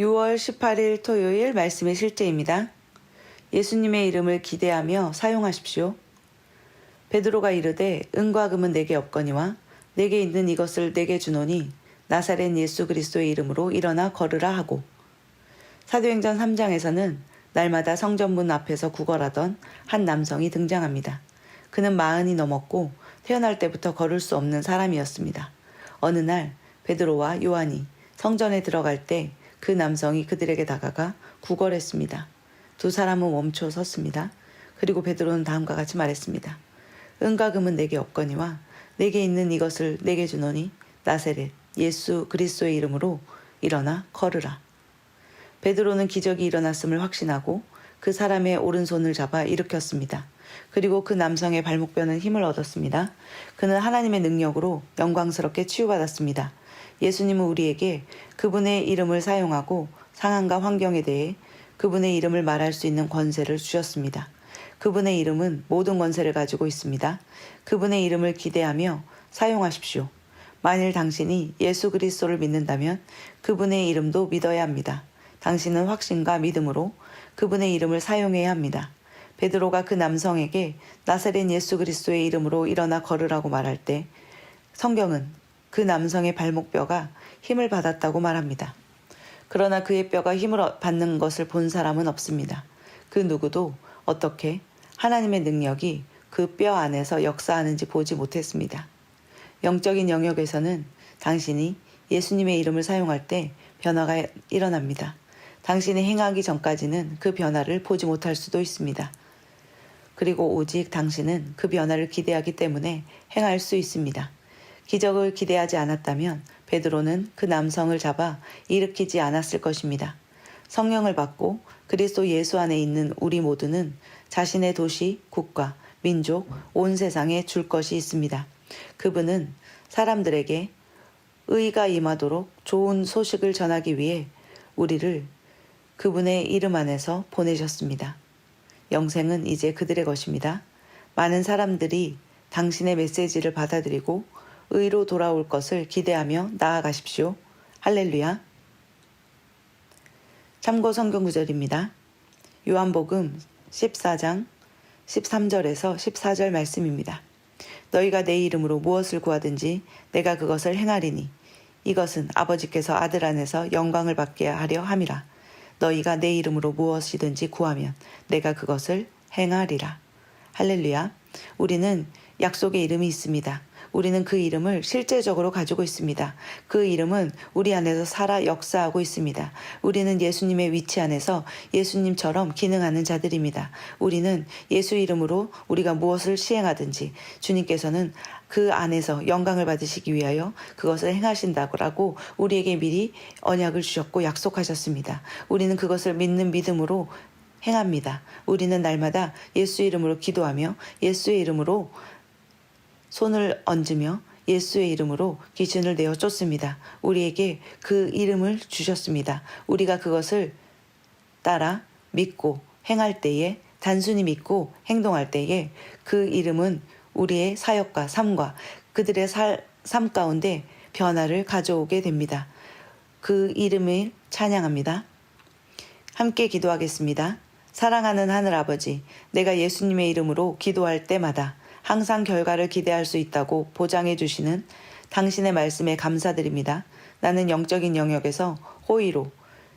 6월 18일 토요일 말씀의 실제입니다. 예수님의 이름을 기대하며 사용하십시오. 베드로가 이르되 은과 금은 내게 없거니와 내게 있는 이것을 내게 주노니 나사렛 예수 그리스도의 이름으로 일어나 걸으라 하고 사도행전 3장에서는 날마다 성전문 앞에서 구걸하던 한 남성이 등장합니다. 그는 마흔이 넘었고 태어날 때부터 걸을 수 없는 사람이었습니다. 어느 날 베드로와 요한이 성전에 들어갈 때 그 남성이 그들에게 다가가 구걸했습니다. 두 사람은 멈춰 섰습니다. 그리고 베드로는 다음과 같이 말했습니다. 은과 금은 내게 없거니와 내게 있는 이것을 내게 주노니 나세렛 예수 그리스도의 이름으로 일어나 걸으라. 베드로는 기적이 일어났음을 확신하고 그 사람의 오른손을 잡아 일으켰습니다. 그리고 그 남성의 발목뼈는 힘을 얻었습니다. 그는 하나님의 능력으로 영광스럽게 치유받았습니다. 예수님은 우리에게 그분의 이름을 사용하고 상황과 환경에 대해 그분의 이름을 말할 수 있는 권세를 주셨습니다. 그분의 이름은 모든 권세를 가지고 있습니다. 그분의 이름을 기대하며 사용하십시오. 만일 당신이 예수 그리스도를 믿는다면 그분의 이름도 믿어야 합니다. 당신은 확신과 믿음으로 그분의 이름을 사용해야 합니다. 베드로가 그 남성에게 나사렛 예수 그리스도의 이름으로 일어나 걸으라고 말할 때 성경은 그 남성의 발목뼈가 힘을 받았다고 말합니다. 그러나 그의 뼈가 힘을 받는 것을 본 사람은 없습니다. 그 누구도 어떻게 하나님의 능력이 그 뼈 안에서 역사하는지 보지 못했습니다. 영적인 영역에서는 당신이 예수님의 이름을 사용할 때 변화가 일어납니다. 당신이 행하기 전까지는 그 변화를 보지 못할 수도 있습니다. 그리고 오직 당신은 그 변화를 기대하기 때문에 행할 수 있습니다. 기적을 기대하지 않았다면 베드로는 그 남성을 잡아 일으키지 않았을 것입니다. 성령을 받고 그리스도 예수 안에 있는 우리 모두는 자신의 도시, 국가, 민족, 온 세상에 줄 것이 있습니다. 그분은 사람들에게 의가 임하도록 좋은 소식을 전하기 위해 우리를 그분의 이름 안에서 보내셨습니다. 영생은 이제 그들의 것입니다. 많은 사람들이 당신의 메시지를 받아들이고 의로 돌아올 것을 기대하며 나아가십시오. 할렐루야. 참고 성경 구절입니다. 요한복음 14장 13절에서 14절 말씀입니다. 너희가 내 이름으로 무엇을 구하든지 내가 그것을 행하리니 이것은 아버지께서 아들 안에서 영광을 받게 하려 함이라. 너희가 내 이름으로 무엇이든지 구하면 내가 그것을 행하리라. 할렐루야. 우리는 약속의 이름이 있습니다. 우리는 그 이름을 실제적으로 가지고 있습니다. 그 이름은 우리 안에서 살아 역사하고 있습니다. 우리는 예수님의 위치 안에서 예수님처럼 기능하는 자들입니다. 우리는 예수 이름으로 우리가 무엇을 시행하든지 주님께서는 그 안에서 영광을 받으시기 위하여 그것을 행하신다고 우리에게 미리 언약을 주셨고 약속하셨습니다. 우리는 그것을 믿는 믿음으로 행합니다. 우리는 날마다 예수 이름으로 기도하며 예수의 이름으로 손을 얹으며 예수의 이름으로 기준을 내어 쫓습니다. 우리에게 그 이름을 주셨습니다. 우리가 그것을 따라 믿고 행할 때에 단순히 믿고 행동할 때에 그 이름은 우리의 사역과 삶과 그들의 살, 삶 가운데 변화를 가져오게 됩니다. 그 이름을 찬양합니다. 함께 기도하겠습니다. 사랑하는 하늘 아버지, 내가 예수님의 이름으로 기도할 때마다 항상 결과를 기대할 수 있다고 보장해 주시는 당신의 말씀에 감사드립니다. 나는 영적인 영역에서 호의로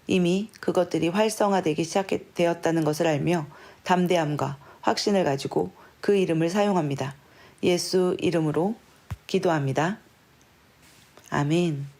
이미 그것들이 활성화되기 시작되었다는 것을 알며 담대함과 확신을 가지고 그 이름을 사용합니다. 예수 이름으로 기도합니다. 아멘.